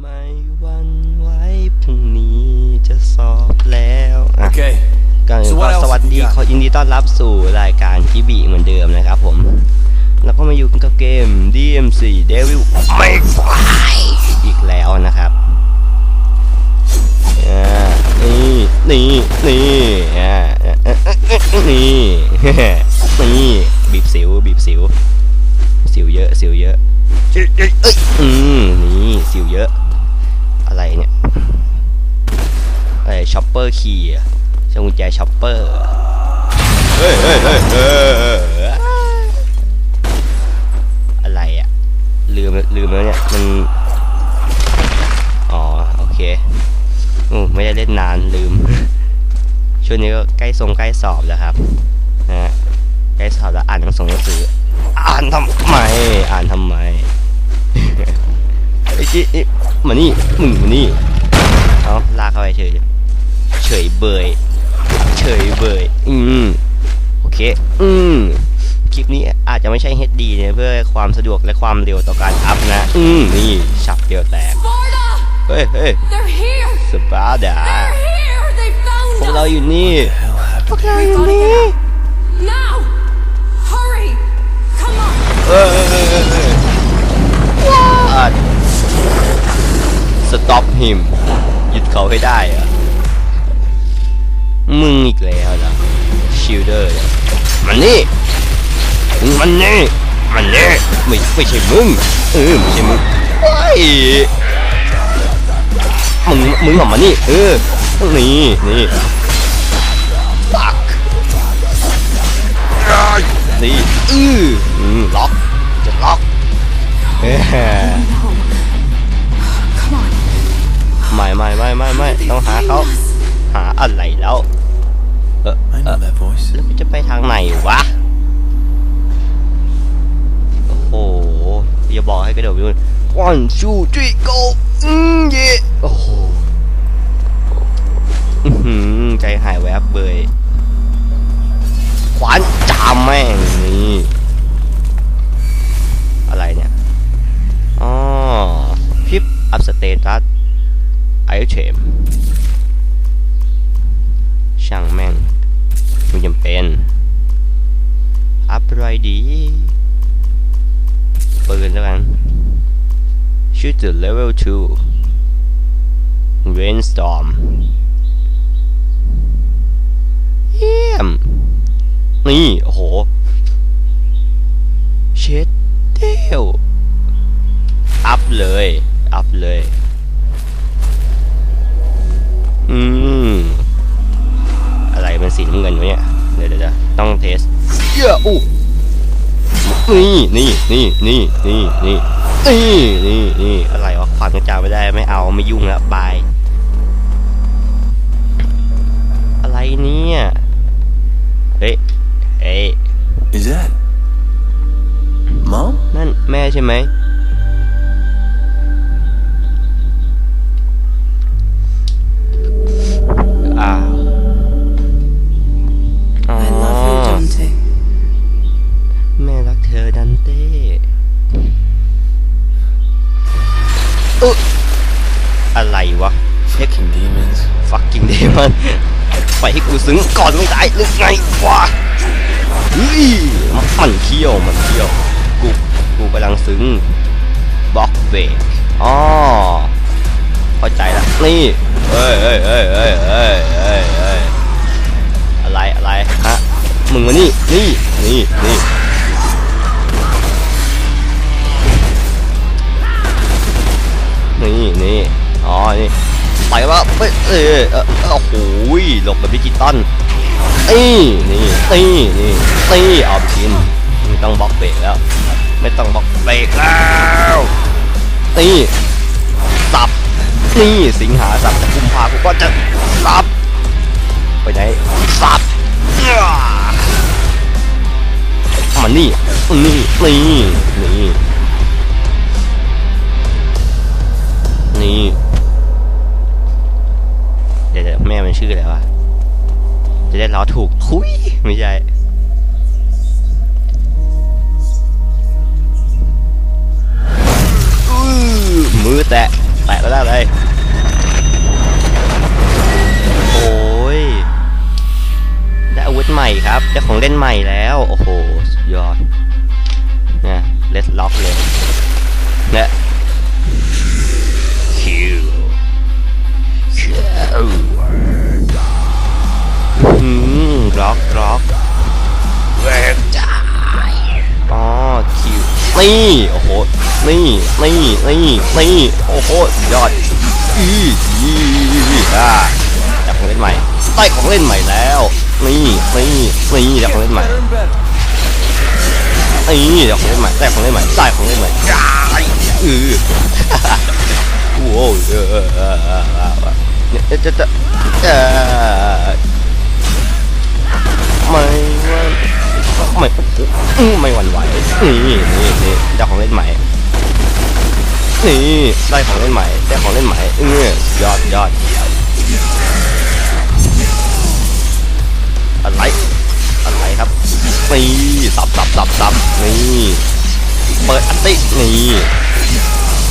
ไม่หวันไหว้พรุ่งนี้จะสอบแล้วอะ Okay. ก่อนอื่น So ก็ what else สวัส have ดี you got? ขอยินดีต้อนรับสู่รายการกิบีเหมือนเดิมนะครับผม แล้วก็มาอยู่กันกับเกม DMC Devil May Cry อีกแล้วนะครับอ่า นี่นี่นี่อ่านี่นี่บีบสิวบีบสิว สิวเยอะสิวเยอะเอ้ยเอ้ยเอ้ยอืมนี่สิวเยอะ อะไรเนี่ยอะไรช็อปเปอร์คีย์ใช้กุญแจช็อปเปอร์เฮ้ยเฮ้ยเฮ้ยเฮ้ยอะไรอะลืมลืมแล้วเนี่ยมันอ๋อโอเค อืมไม่ได้เล่นนานลืม ช่วงนี้ก็ใกล้ทรงใกล้สอบแล้วครับนะฮะใกล้สอบแล้วอ่านหนังสือหนังสือ อ่านทำไม อ่านทำไมไอ้จี้นี่มานี่มึงมานี่เอาลากเข้าไปเฉยเฉยเบยเฉยเบยอืมโอเค อืมคลิปนี้อาจจะไม่ใช่ HD เนี่ยเพื่อความสะดวกและความเร็วต่อการอัพนะ อืมนี่ฉับเดียวแตก Sparta! เฮ้ยเฮ้ย They're here! สบาดา They're here! They พวก found เรา us! อยู่นี่ Hell happened. พวกเราอยู่นี่ Now! Hurry! Come on! เออเออเออเออเออ What Stop him หยุดเขาให้ได้เหรอะมึงอีกแล้วเหรอชิลเดอร์เนี่ยมันนี่มึงมันนี่มันนี่ไม่ไม่ใช่มึงเออไม่ใช่มึงไอ้ย มึงมึงออกมานี่เออนี่นี่ fuck นี่อืออืมล็อกจะล็อกเอ้ยไม่ไม่ไม่ไม่ไม่ต้องหาเขาหาอะไรแล้วเออเออแล้วจะไปทางไหนวะโอ้โหอย่าบอกให้กระโดดไปนู่น one two three go อืมเย่โอ้โหอื้อหือใจหายแวบเบยขวานจามแม่งนี่อะไรเนี่ยอ๋อพิปอัพสเตตัสไอเทมช่างแม่งไม่จำเป็นอัพไรดีปืนแล้วกัน ชื่อ level 2 rainstorm เยี่ยม นี่ โอ้โห เช็ดเดวอัพเลย อัพเลย อืม อะไรเป็นสีน้ำเงินวะเนี่ย เดี๋ยวเดี๋ยวเดี๋ยวต้องเทสเยอะอู้นี่ นี่ นี่ นี่ นี่ นี่ นี่นี่นี่อะไรวะความกระจายไม่ได้ไม่เอาไม่ยุ่งแล้วบาย อะไรเนี่ยเฮ้ยเฮ้ย Is that mom? นั่นแม่ใช่ไหม fucking demon ไปให้กูซึ้งก่อนมึงตายหรือไงวะเฮ้ยมันเคี้ยวมันเคี้ยวกูกูกำลังซึ้งบล็อกเบรกอ๋อเข้าใจละนี่เอ้ยเอ้ยเอ้ยเอ้ยเอ้ยเอ้ยอะไรอะไรฮะมึงมานี่นี่นี่นี่ เอ้ยเอ้ยเออโอ้โหหลบแบบดิจิตอลนี่นี่นี่นี่นี่เอาไปกินไม่ต้องบล็อกเบรกแล้ว ไม่ต้องบล็อกเบรกแล้วนี่สับนี่สิงหาสับกุมภากูก็จะสับไปไหนสับมันนี่นี่นี่นี่นี่ ล้อถูกคุยไม่ใช่มือแตะ แตะแล้วได้เลย โอ้ย ได้อาวุธใหม่ครับ ได้ของเล่นใหม่แล้ว โอ้โห สุดยอดเนี่ยเลสล็อกเลยเนี่ยคิวคิว ล็อกล็อกเวกจ่าอ๋อคิวนี่โอ้โหนี่นี่นี่นี่โอ้โหสุดยอดอีอีอ่าได้ของเล่นใหม่ได้ของเล่นใหม่แล้วนี่นี่นี่ได้ของเล่นใหม่นี่ได้ของเล่นใหม่ได้ของเล่นใหม่ได้ของเล่นใหม่ย้ายเออโอ้โหเออเออเออเออเออเนี่ยจะจะเออ ไม่ว่าไม่ไม่หวั่นไหวนี่นี่นี่ได้ของเล่นใหม่นี่ได้ของเล่นใหม่ได้ของเล่นใหม่เออยอดยอดอะไรอะไรครับนี่สับสับสับสับนี่เปิดอันตินี่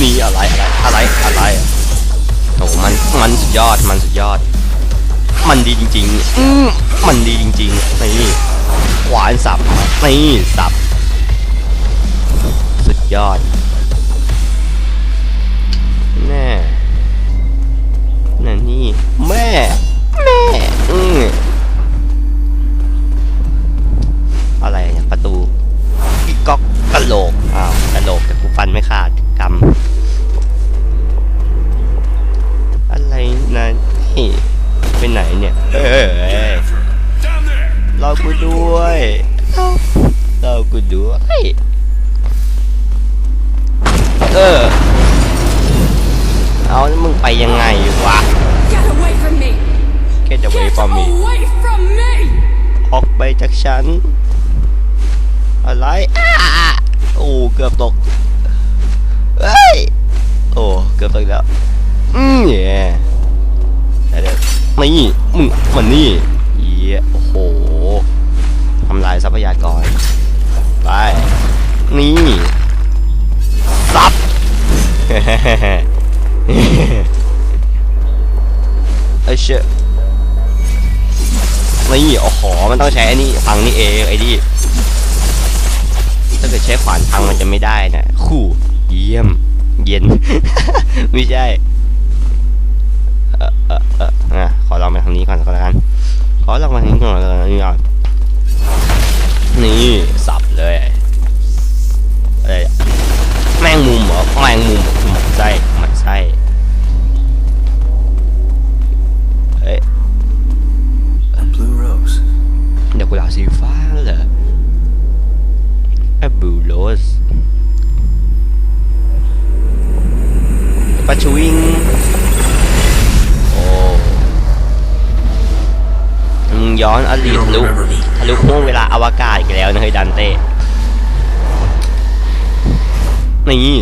นี่อะไรอะไรอะไรอะไรโอ้มันมันสุดยอดมันสุดยอด มันดีจริงๆอืมมันดีจริงๆนี่ขวานสับนี่สับ สุดยอด แน่นั่นนี่ แม่ แม่ ฉัน อะไรอ้าโอ้เกือบตกเฮ้ยโอ้เกือบตกแล้วอืมเย่เดี๋ยวนี่มึงมันนี่เย่โอ้โหทำลายทรัพยากรไปนี่ซับไอ้เชี่ย นี่โอ้โหมันต้องใช้ไอ้นี่พังนี่เองไอ้นี่ถ้าเกิดใช้ขวานพังมันจะไม่ได้นะคู่เยี่ยม เย็น ไม่ใช่เออเออเอออะขอลองไปทางนี้ก่อนก็แล้วกันขอลองมาทางนี้ก่อนแล้วกันนี่ก่อนนี่สับเลยอะไรแมงมุมเหรอแมงมุมหมันไส้หมันไส้ ปัชวิงโอ้มึงย้อนอดีตลุทะลุห่วงเวลาอวกาศอีกแล้วนะเฮ้ยดันเต้นี่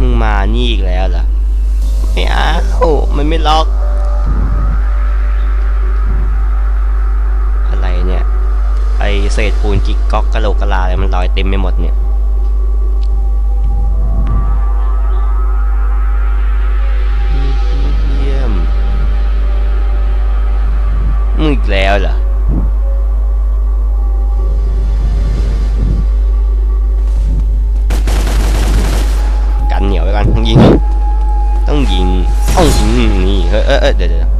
มึงมานี่อีกแล้วเหรอไม่เอามันไม่ล็อกอะไรเนี่ย ไอเศษปูนกิ๊กก๊อกกะโหลกกะลาอะไรมันลอยเต็มไปหมดเนี่ย มึงอีกแล้วเหรอกันเหนียวไว้ก่อนต้องยิงต้องยิงต้องยิงนี่เฮ้ยเอ้ยเอ้ยเดี๋ยวเดี๋ยว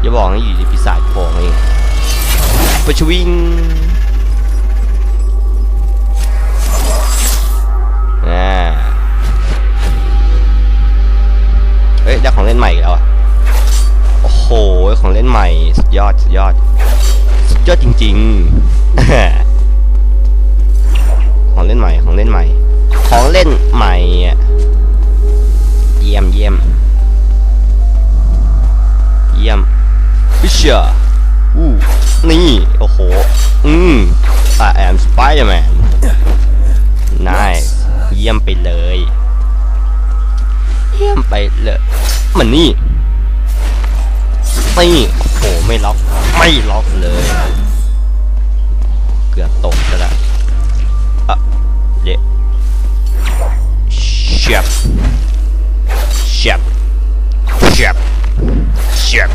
อย่าบอกนะอยู่ในปีศาจโผล่เองไปชวิง ของเล่นใหม่แล้วอะโอ้โห ของเล่นใหม่สุดยอดสุดยอดสุดยอดจริง ๆ ของเล่นใหม่ของเล่นใหม่ ของเล่นใหม่อะเยี่ยมเยี่ยมเยี่ยมวิเชียอู้นี่ โอ้โห อืม I am Spider-Man nice เยี่ยมไปเลย เยี่ยมไปเลย มันนี่นี่โอ้ไม่ล็อก ไม่ล็อกเลย เกือบตกแล้วอะเละเชียบเฉียบเฉียบเฉียบ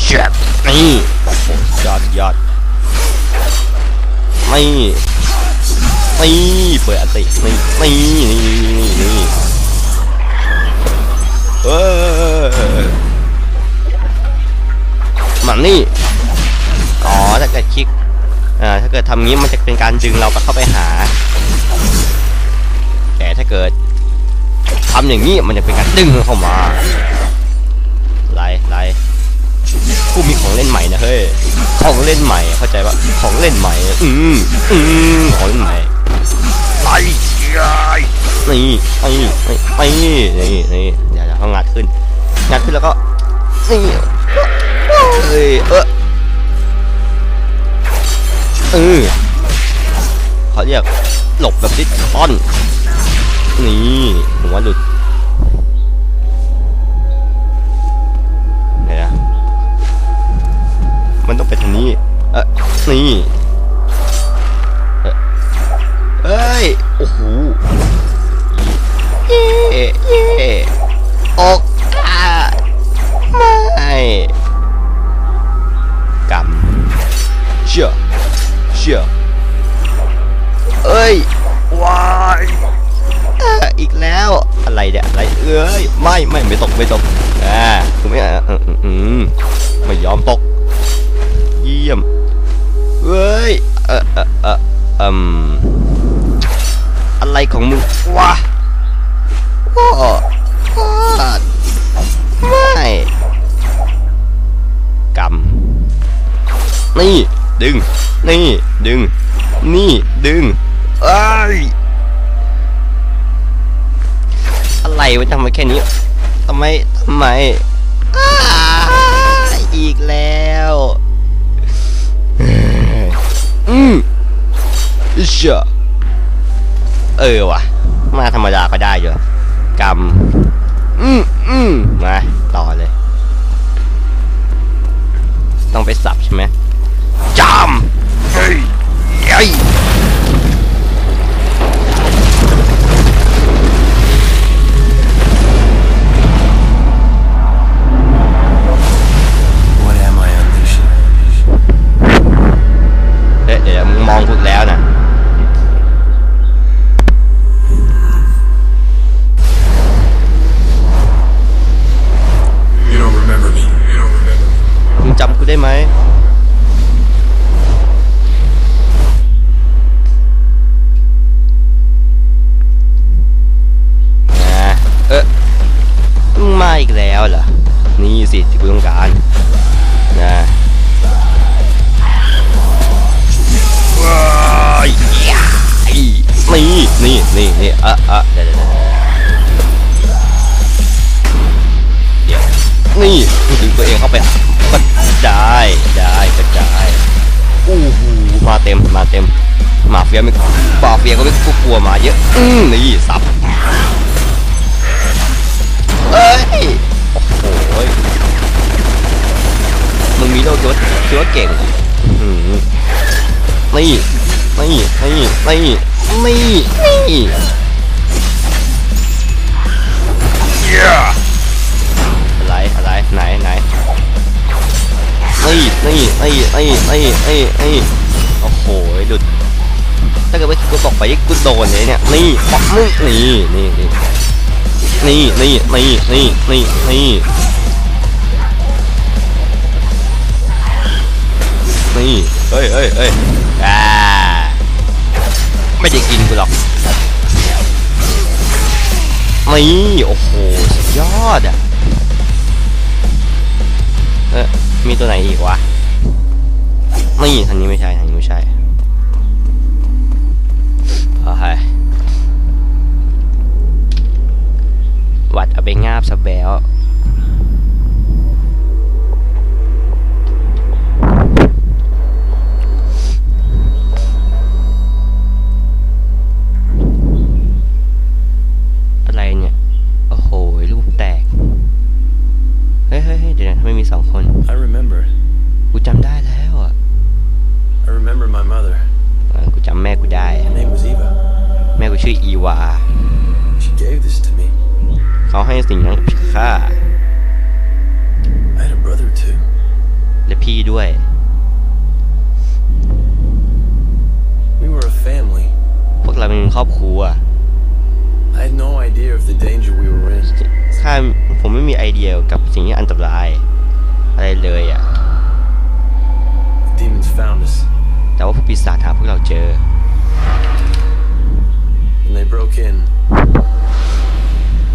เฉียบนี่โอ้ยอดยอดไม่ไม่เปิดอัติไม่ไม่นี่นี่นี่ เออมันนี่ อ๋อ ถ้าเกิดคลิก อ่า ถ้าเกิดทำงี้มันจะเป็นการดึงเราเข้าไปหา แต่ถ้าเกิดทำอย่างนี้มันจะเป็นการดึงเข้ามาไรไรกูมีของเล่นใหม่นะเฮ้ย ของเล่นใหม่ เข้าใจปะของเล่นใหม่ อืมอืมของเล่นใหม่ไรนี่ไอ้ไอ้นี่นี่ แล้วก็นี่เฮ้ยเออเออเขาเรียกหลบแบบดิสคอนนี่หัวหลุดเดี๋ยวนะมันต้องไปทางนี้เออนี่เอ่อเอ้ย โอ้โหเย่เย่ออก ชื่อเอ้ยวายอะอีกแล้ว อะไรเนี่ย อะไร เอ้ย ไม่ ไม่ ไม่ตก ไม่ตก อ่าคือไม่อะอืมอืมอืมไม่ยอมตก เยี่ยมเอ้ย เออเออเอออืมอะไรของมึงวะว้าว้าไม่กำนี่ ดึง นี่ ดึง นี่ ดึงเอ้ยอะไรวะทำไมแค่นี้ทำไมทำไมอีกแล้วอืมเชื่อเออวะมาธรรมดาก็ได้อยู่กำอืมอืมมาต่อเลย ต้องไปสับใช่ไหม จามเฮ้ยเฮ้ย อะเดี๋ยวเดี๋ยวเดี๋ยวนี่ดึงตัวเองเข้าไปก็ได้ได้ก็ได้อู้หูมาเต็มมาเต็มมาเฟียไม่มาเฟียก็ไม่กลัวมาเยอะอืมนี่สับเอ้ยโอ้โหมึงมีโลกคิดว่าคิดว่าเก่งอื้อหือนี่นี่นี่นี่นี่นี่ อะไรอะไรไหนไหนนี่นี่นี่นี่นี่นี่นี่โอ้โหหลุดถ้าเกิดว่ากูตกไปกูโดนเลยเนี่ยนี่ปักมึงนี่นี่นี่นี่นี่นี่นี่นี่นี่นี่เฮ้ยเฮ้ยเฮ้ยอ่าไม่ได้กินกูหรอกนี่โอ้โห ยอดอะ เออมีตัวไหนอีกวะ ไม่ทางนี้ไม่ใช่ทางนี้ไม่ใช่โอเควัดเอาไปงาบสะแบว เดียกับสิ่งที่อันตราย อะไรเลยอะ The demons found us. แต่ว่าพวกปีศาจหาพวกเราเจอ When they broke in,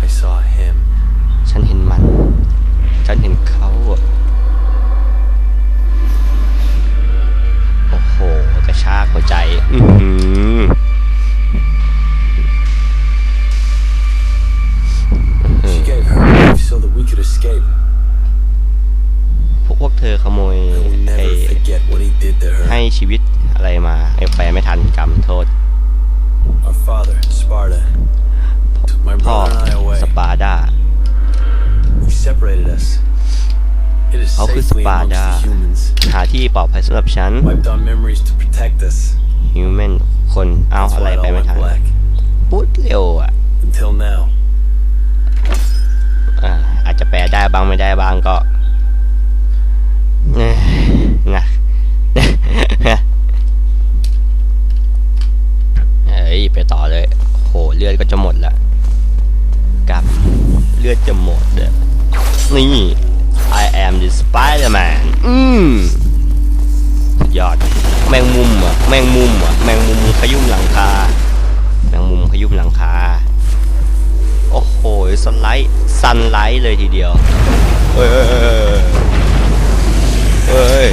I saw him. ฉันเห็นมัน ฉันเห็นเขาอะโอ้โห กระชากหัวใจ อือหือ us เขาคือ safely amongst Sparta. the humans. หาที่ปลอดภัยสำหรับฉัน Wiped our memories to protect us. human คนเอา That's อะไร why it ไป all ไม่ went ทัน black. พูดเร็วอะ Until now. อ่าอาจจะแปลได้บ้างไม่ได้บ้างก็เอ้ยนะเฮ้ยไปต่อเลย โหเลือดก็จะหมดละกลับเลือดจะหมดเลยนี่ I am the Spider-Man อืมสุดยอด แมงมุมอะ แมงมุมอะ แมงมุมขยุ่มหลังคา แมงมุมขยุ่มหลังคา โอ้โหสไลด์ซันไลท์เลยทีเดียวเอ้ยเอ้ยเอ้ย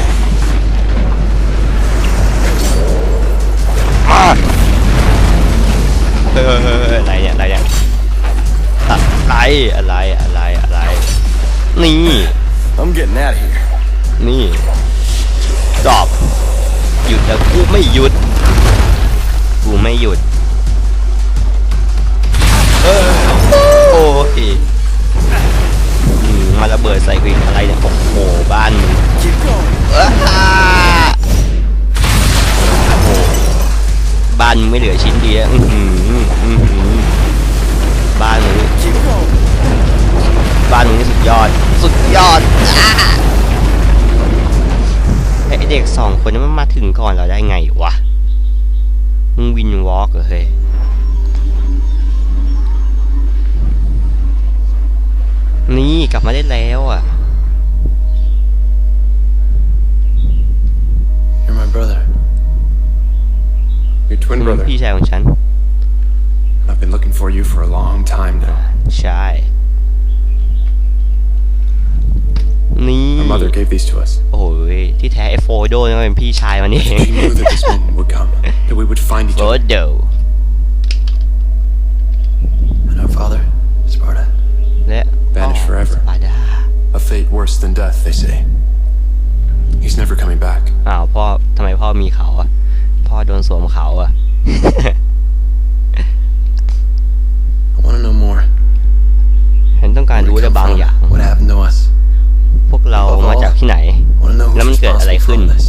มาเฮ้ยเฮ้ยเฮ้ยเฮ้ยอะไรเนี่ยอะไรเนี่ยอะไรอะไรอะไรอะไรนี่ I'm getting out of here. นี่ดอบหยุดแล้วกูไม่หยุด กูไม่หยุด เออ โอ้ยอืมมาระเบิดใส่กูอีกอะไรเนี่ย โอ้โห บ้านมึง Keep going. อ้าโอ้โหบ้านมึงไม่เหลือชิ้นดีแล้วอื้อหืออื้อหือบ้านมึง อเด็กสองคนนั้นมันมาถึงก่อนเราได้ไงวะ มึงวินวอล์กเหรอเฮ้ยนี่กลับมาได้แล้วอะ You're my brother. Your คุ twin ณเป็น brother. พี่ชายของฉัน I've been looking for you for a long time now. ใช่ นี่ My mother gave these to us. โอ้ย ที่แท้ไอโฟโดนี่ก็เป็นพี่ชายมันเอง She knew that this moment would come, that we would find each โฟ other. โด And our father, Sparta. และ Vanished forever. สปาดา A fate worse than death, they say. He's never coming back. อ้าวพ่อทำไมพ่อมีเขาอ่ะ พ่อโดนสวมเขาอ่ะ I want to know more. ฉันต้องการ Where รู้ we อะไร come บางอย่าง from, what happened to us. พวกเรามาจากที่ไหน I want to know Let who's me get responsible อะไร for ขึ้น all this.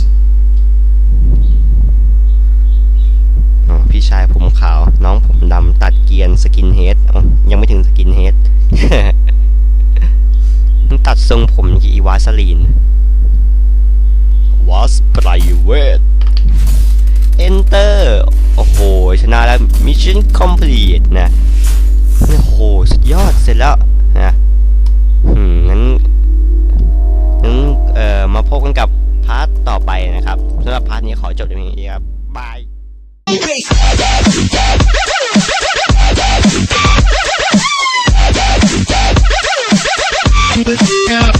อ๋อพี่ชายผมขาว น้องผมดำตัดเกรียนสกินเฮดอ๋อยังไม่ถึงสกินเฮดมันตัดทรงผมอย่างอีวาสลีนวาสไพรเวท enter โอ้โห ชนะแล้ว mission complete นะ โอ้โห สุดยอดเสร็จแล้วนะอืมงั้น นั้นเอ่อมาพบกันกับพาร์ทต่อไปนะครับสำหรับพาร์ทนี้ขอจบเพียงนี้ครับบาย Yeah.